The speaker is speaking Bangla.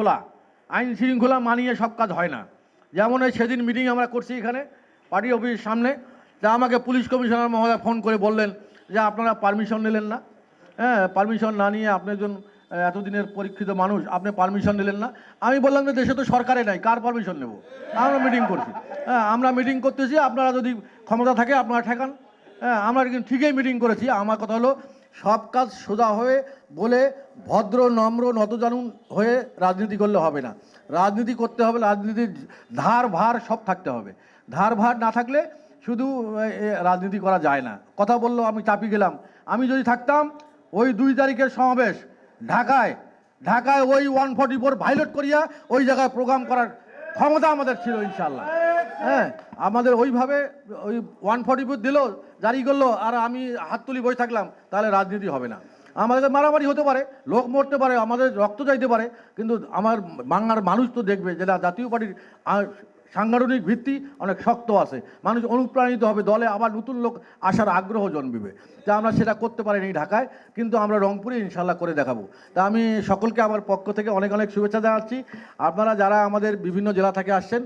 শৃঙ্খলা আইন শৃঙ্খলা মানিয়ে সব কাজ হয় না। যেমন এই সেদিন মিটিং আমরা করছি এখানে, পার্টি অফিসের সামনে, তা আমাকে পুলিশ কমিশনার মহোদয় ফোন করে বললেন যে আপনারা পারমিশন নিলেন না। হ্যাঁ পারমিশন না নিয়ে আপনি একজন এতদিনের পরীক্ষিত মানুষ, আপনি পারমিশন নিলেন না। আমি বললাম যে দেশে তো সরকারে নাই, কার পারমিশন নেব? আমরা মিটিং করছি। হ্যাঁ আমরা মিটিং করতেছি, আপনারা যদি ক্ষমতা থাকে আপনারা ঠেকান। হ্যাঁ আমরা কিন্তু ঠিকই মিটিং করেছি। আমার কথা হলো সব কাজ সোজা হয়ে বলে ভদ্র, নম্র নতজানুন হয়ে রাজনীতি করলে হবে না। রাজনীতি করতে হবে, রাজনীতির ধার, ভার সব থাকতে হবে। ধার, ভার না থাকলে শুধু রাজনীতি করা যায় না। কথা বলল, আমি চাপি গেলাম। আমি যদি থাকতাম, ওই দুই তারিখের সমাবেশ ঢাকায় ঢাকায় ওই ওয়ান ফোর ভাইলট করিয়া ওই জায়গায় প্রোগ্রাম করার ক্ষমতা আমাদের ছিল ইনশাল্লাহ হ্যাঁ আমাদের ওইভাবে ওই ওয়ান ফর্টি ফোর দিল, জারি করল, আর আমি হাত তুলি বসে থাকলাম, তাহলে রাজনীতি হবে না। আমাদের মারামারি হতে পারে, লোক মরতে পারে, আমাদের রক্ত যাইতে পারে, কিন্তু আমার বাংলার মানুষ তো দেখবে যে না, জাতীয় পার্টির সাংগঠনিক ভিত্তি অনেক শক্ত আছে। মানুষ অনুপ্রাণিত হবে, দলে আবার নতুন লোক আসার আগ্রহ জন্মিবে। তা আমরা সেটা করতে পারিনি ঢাকায়, কিন্তু আমরা রংপুরে ইনশাল্লাহ করে দেখাবো। তা আমি সকলকে আমার পক্ষ থেকে অনেক অনেক শুভেচ্ছা জানাচ্ছি। আপনারা যারা আমাদের বিভিন্ন জেলা থেকে আসছেন